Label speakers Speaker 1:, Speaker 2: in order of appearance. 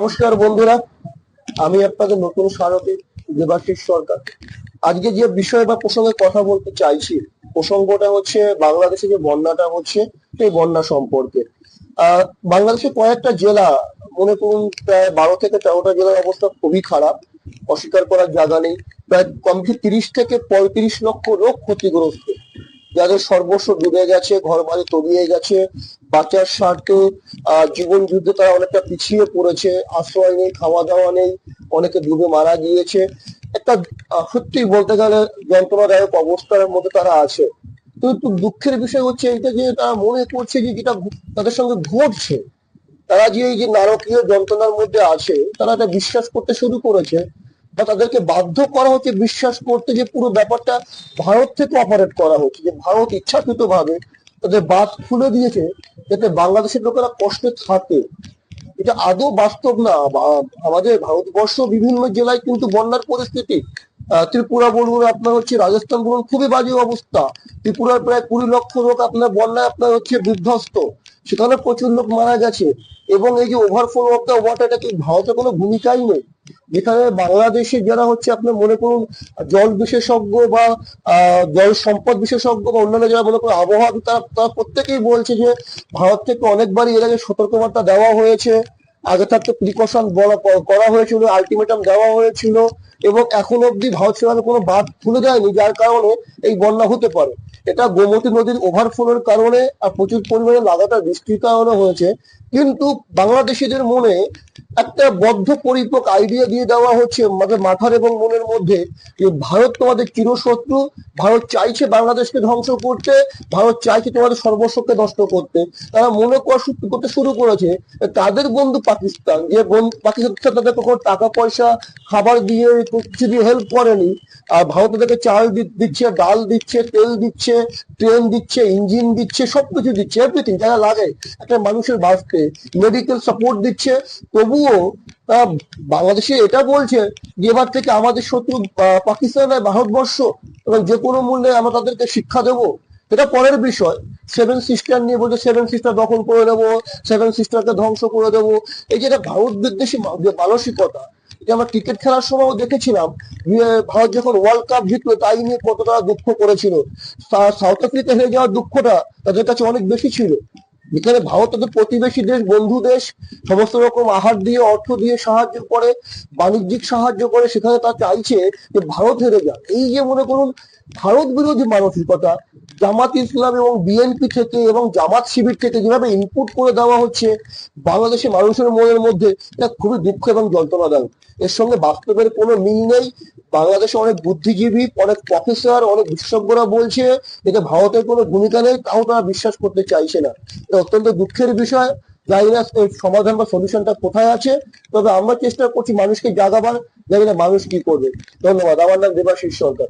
Speaker 1: নমস্কার বন্ধুরা, আমি আপনাদের নতুন স্মারকে দেবাশিস সরকার। আজকে যে বিষয় বা প্রসঙ্গে কথা বলতে চাইছি, প্রসঙ্গটা হচ্ছে বাংলাদেশে যে বন্যাটা হচ্ছে, সেই বন্যা সম্পর্কে। বাংলাদেশে কয়েকটা জেলা, মনে করুন প্রায় বারো থেকে তেরোটা জেলার অবস্থা খুবই খারাপ, অস্বীকার করার জায়গা নেই। প্রায় কমপ্লিট তিরিশ থেকে পঁয়ত্রিশ লক্ষ লোক ক্ষতিগ্রস্ত। যাদের সর্বস্ব ডুবে গেছে ঘর বাড়ি তলিয়ে গেছে, বাচ্চার স্বার্থে জীবন যুদ্ধে তারা অনেকটা পিছিয়ে পড়েছে, আশ্রয় নেই খাওয়া দাওয়া নেই, অনেকে ডুবে মারা গিয়েছে। একটা সত্যি বলতে গেলে যন্ত্রণাদায়ক অবস্থার মধ্যে তারা আছে। কিন্তু দুঃখের বিষয় হচ্ছে এইটা যে তারা মনে করছে যে যেটা তাদের সঙ্গে ঘটছে। তারা যে এই যে নারকীয় যন্ত্রণার মধ্যে আছে, তারা এটা বিশ্বাস করতে শুরু করেছে বা তাদেরকে বাধ্য করা হচ্ছে বিশ্বাস করতে যে পুরো ব্যাপারটা ভারত থেকে অপারেট করা হচ্ছে, যে ভারত ইচ্ছাকৃত ভাবে তাদের বাদ খুলে দিয়েছে যাতে বাংলাদেশের লোকেরা কষ্টে থাকে। এটা আদৌ বাস্তব না। আমাদের ভারতবর্ষ বিভিন্ন জেলায় কিন্তু বন্যার পরিস্থিতি ত্রিপুরা বলুন, আপনার হচ্ছে রাজস্থান বলুন, খুবই বাজে অবস্থা। ত্রিপুরার প্রায় কুড়ি লক্ষ লোক আপনার বন্যায় আপনার হচ্ছে বিধ্বস্ত। সেখানে প্রচুর লোক মারা গেছে। এবং এই যে ওভারফ্লো অফ দ্য ওয়াটার এটা কি ভারতের কোনো ভূমিকাই নেই? যেখানে বাংলাদেশে যারা হচ্ছে আপনার মনে করুন, জল বিশেষজ্ঞ বা জল সম্পদ বিশেষজ্ঞ বা অন্যান্য যারা মনে করুন আবহাওয়া তারা তারা প্রত্যেকেই বলছে যে ভারত থেকে অনেকবারই এর আগে সতর্কবার্তা দেওয়া হয়েছে। আগে থাকতে প্রিকশন বলা, করা হয়েছিল আলটিমেটাম দেওয়া হয়েছিল। এবং এখন অবধি ভারত সেভাবে কোনো বাঁধ খুলে দেয়নি, যার কারণে এই বন্যা হতে পারে। এটা গোমতী নদীর ওভারফ্লোর কারণে আর প্রচুর পরিমাণে লাগাতার বৃষ্টির কারণে হয়েছে। কিন্তু বাংলাদেশিদের মনে একটা বদ্ধ পরিপক আইডিয়া দিয়ে দেওয়া হচ্ছে মাথার এবং মনের মধ্যে যে ভারত তোমাদের চিরশত্রু, ভারত চাইছে বাংলাদেশকে ধ্বংস করতে, ভারত চাইছে তোমাদের সর্বস্বকে নষ্ট করতে। তারা মনে করতে শুরু করেছে তাদের বন্ধু পাকিস্তান, যে বন্ধু পাকিস্তান তাদের কখনো টাকা, পয়সা, খাবার দিয়ে কিছু দিয়ে হেল্প করেনি। আর ভারত তাদেরকে চাল দিচ্ছে, ডাল দিচ্ছে, তেল দিচ্ছে ট্রেন দিচ্ছে ইঞ্জিন দিচ্ছে, সবকিছু দিচ্ছে এভরিথিং যারা লাগে। একটা মানুষের বাঁচতে মেডিকেল সাপোর্ট দিচ্ছে। তবুও বাংলাদেশে এটা বলছে যে, এবার থেকে আমাদের শত্রু পাকিস্তান ভারতবর্ষ এবং যে কোনো মূল্যে আমরা তাদেরকে শিক্ষা দেবো। এটা পরের বিষয়। সেভেন সিস্টার নিয়ে বলছে সেভেন সিস্টার দখল করে দেবো সেভেন সিস্টারকে ধ্বংস করে দেবো। এই যে একটা ভারত বিদ্বেষী যে মানসিকতা, এটা আমরা ক্রিকেট খেলার সময়ও দেখেছিলাম। যে ভারত যখন ওয়ার্ল্ড কাপ জিতলো, তাই নিয়ে কতটা দুঃখ করেছিল। সাউথ আফ্রিকা হেরে যাওয়ার দুঃখটা তাদের কাছে অনেক বেশি ছিল। যেখানে ভারত তাদের প্রতিবেশী দেশ, বন্ধু দেশ। সমস্ত রকম আহার দিয়ে, অর্থ দিয়ে সাহায্য করে, বাণিজ্যিক সাহায্য করে। সেখানে তা চাইছে যে ভারত হেরে যাক। এই যে মনে করুন, ভারত বিরোধী মানসিকতা, জামাত ইসলাম এবং বিএনপি থেকে এবং জামাত শিবির থেকে যেভাবে ইনপুট করে দেওয়া হচ্ছে বাংলাদেশের মানুষের মনের মধ্যে এটা খুবই দুঃখ এবং যন্ত্রণাদায়ক। এর সঙ্গে বাস্তবের কোনো মিল নেই। বাংলাদেশে অনেক বুদ্ধিজীবী, অনেক প্রফেসর অনেক বিশেষজ্ঞরা বলছে এটা ভারতের কোনো ভূমিকা নেই, তাও তারা বিশ্বাস করতে চাইছে না। অত্যন্ত দুঃখের বিষয় জানি না এর সমাধান বা সলিউশনটা কোথায় আছে, তবে আমরা চেষ্টা করছি মানুষকে জাগাবার জানি না মানুষ কি করবে। ধন্যবাদ। আমার নাম দেবাশিস সরকার।